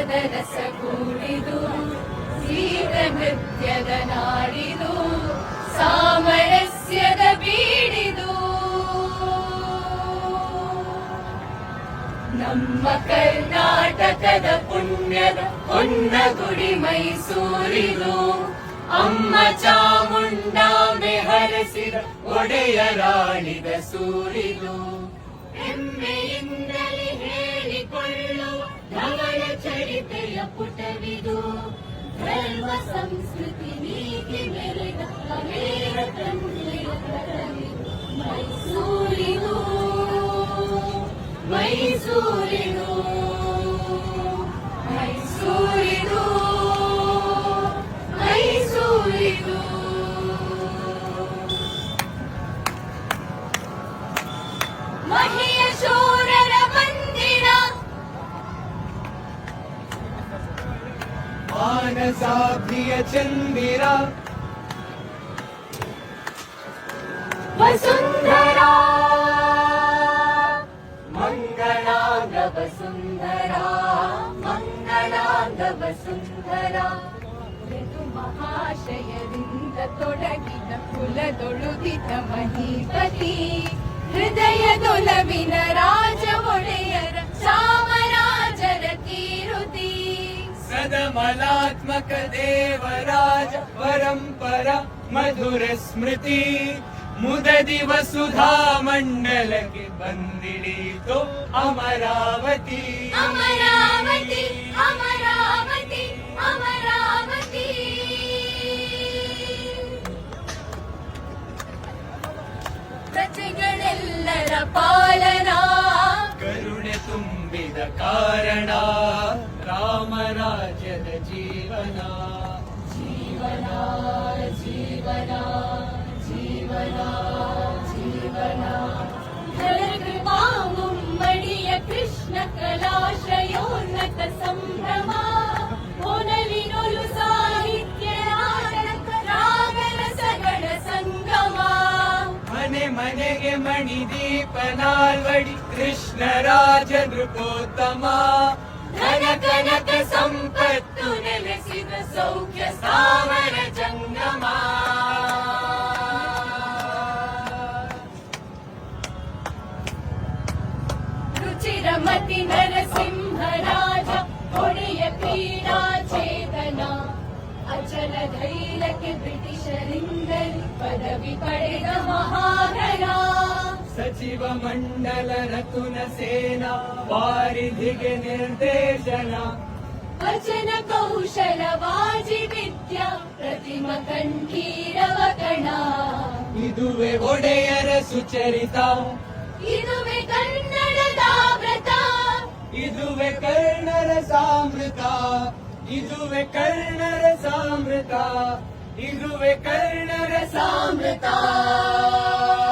ಸಂತಸದ ರಸಗೂಡಿದು ಸೀತ ನೃತ್ಯದ ನಾಡಿದು, ಸಾಮರಸ್ಯದ ಬೀಡಿದು. ನಮ್ಮ ಕರ್ನಾಟಕದ ಪುಣ್ಯದ ಹೊನ್ನಗುಡಿ ಮೈಸೂರಿದು, ಅಮ್ಮ ಚಾಮುಂಡಾಂಬೆ ಹರಸಿದ ಒಡೆಯರಾಳಿದ ಸೂರಿದು. ಹೆಮ್ಮೆಯಿಂದಲೇ ಪುಟವಿದು. ಧರ್ಮ ಸಂಸ್ಕೃತಿ ನೀತಿ ಮೆರೆದ ಕವೇರ ತಂದೆಯ ಮೈಸೂರಿನು ಮೈಸೂರಿದು ಮೈಸೂರಿದು ಮೈಸೂರಿದು ಮಹಿಯ ಶೂರರ ಮಾನಸಾಭಿಯ ಚಂದಿರ ವಸುಂಧರಾ ಮಂಗಳಾಂಗ ವಸುಂಧರಾ ಮಂಗಳಾಂಗ ವಸುಂಧರಾ ಋತು ಮಹಾಶಯದಿಂದ ತೊಡಗಿದ ಕುಲದೊಳುದಿದ ಮಹೀಪತಿ ಹೃದಯದೊಲವಿನ ಸದಮಲಾತ್ಮಕ ದೇವರಾಜ ಪರಂಪರ ಮಧುರ ಸ್ಮೃತಿ ಮುದದಿ ವಸುಧಾ ಮಂಡಲಕ್ಕೆ ಬಂದಿಡೀತು ಅಮರಾವತಿ ಅಮರಾವತಿ ಅಮರಾವತಿ ಅಮರಾವತಿ ಪ್ರಜೆಗಳೆಲ್ಲರ ಪಾಲನಾ ಕರುಣೆ ತುಂಬಿದ ಕಾರಣ जीवना जीवना जीवना जीवना जीवना जलपामय कृष्ण कलाशयोन्नत सम्भ्रमानविनु साहित्य राम सङ्गमा मने मने य मणि नृपोत्तमा ಕನಕ ಸಂಪತ್ತು ನೆಲೆಸಿದ ಸೌಖ್ಯ ಸಾವರ ಜಂಗಮ ರುಚಿರಮತಿ ನರಸಿಂಹರಾಜ ಒಡೆಯ ಕ್ರೀಡಾ ಚೇತನ ಅಚಲ ಧೈರ್ಯಕ್ಕೆ ಬ್ರಿಟಿಷರಿಂದಲೇ ಪದವಿ ಪಡೆದ ಮಹಾಗಣ ಸಚಿವ ಮಂಡಲ ರತುನ ಸೇನಾ ವಾರಿಧಿಗೆ ನಿರ್ದೇಶನ. ವಚನ ಕೌಶಲ ವಾಜಿ ವಿದ್ಯಾ ಪ್ರತಿಮ ಕಂಠೀರವ ಕಣ. ಇದುವೆ ಒಡೆಯರ ಸುಚರಿತ. ಇದುವೆ ಕನ್ನಡದ ವ್ರತ ಇದುವೆ ಕರ್ಣರ ಸಾಮೃತ. ಇದುವೆ ಕರ್ಣರ ಸಾಮೃತ. ಇದುವೆ ಕರ್ಣರ ಸಾಮೃತ ಸಾಮೃತ.